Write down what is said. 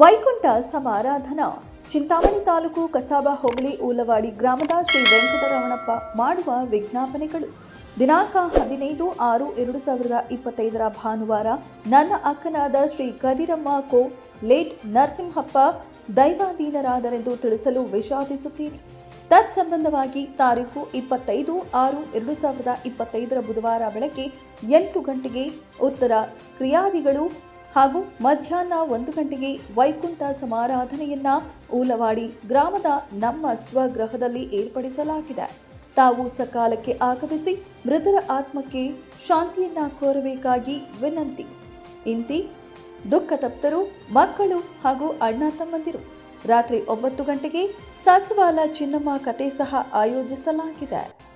ವೈಕುಂಠ ಸಮಾರಾಧನಾ. ಚಿಂತಾಮಣಿ ತಾಲೂಕು ಕಸಾಬ ಹೋಬಳಿ ಊಲವಾಡಿ ಗ್ರಾಮದ ಶ್ರೀ ವೆಂಕಟರಮಣಪ್ಪ ಮಾಡುವ ವಿಜ್ಞಾಪನೆಗಳು. ದಿನಾಂಕ ಹದಿನೈದು ಆರು ಎರಡು ಸಾವಿರದ ಇಪ್ಪತ್ತೈದರ ಭಾನುವಾರ ನನ್ನ ಅಕ್ಕನಾದ ಶ್ರೀ ಕದಿರಮ್ಮ ಕೋ ಲೇಟ್ ನರಸಿಂಹಪ್ಪ ದೈವಾಧೀನರಾದರೆಂದು ತಿಳಿಸಲು ವಿಷಾದಿಸುತ್ತೇನೆ ತತ್ಸಂಬಂಧವಾಗಿ ತಾರೀಕು ಇಪ್ಪತ್ತೈದು ಆರು ಎರಡು ಸಾವಿರದ ಇಪ್ಪತ್ತೈದರ ಬುಧವಾರ ಬೆಳಗ್ಗೆ ಎಂಟು ಗಂಟೆಗೆ ಉತ್ತರ ಕ್ರಿಯಾದಿಗಳು ಹಾಗೂ ಮಧ್ಯಾಹ್ನ ಒಂದು ಗಂಟೆಗೆ ವೈಕುಂಠ ಸಮಾರಾಧನೆಯನ್ನ ಊಲವಾಡಿ ಗ್ರಾಮದ ನಮ್ಮ ಸ್ವಗೃಹದಲ್ಲಿ ಏರ್ಪಡಿಸಲಾಗಿದೆ. ತಾವು ಸಕಾಲಕ್ಕೆ ಆಗಮಿಸಿ ಮೃತರ ಆತ್ಮಕ್ಕೆ ಶಾಂತಿಯನ್ನ ಕೋರಬೇಕಾಗಿ ವಿನಂತಿ. ಇಂತಿ ದುಃಖ ತಪ್ತರು, ಮಕ್ಕಳು ಹಾಗೂ ಅಣ್ಣ ತಮ್ಮಂದಿರು. ರಾತ್ರಿ ಒಂಬತ್ತು ಗಂಟೆಗೆ ಸಾಸವಾಲ ಚಿನ್ನಮ್ಮ ಕತೆ ಸಹ ಆಯೋಜಿಸಲಾಗಿದೆ.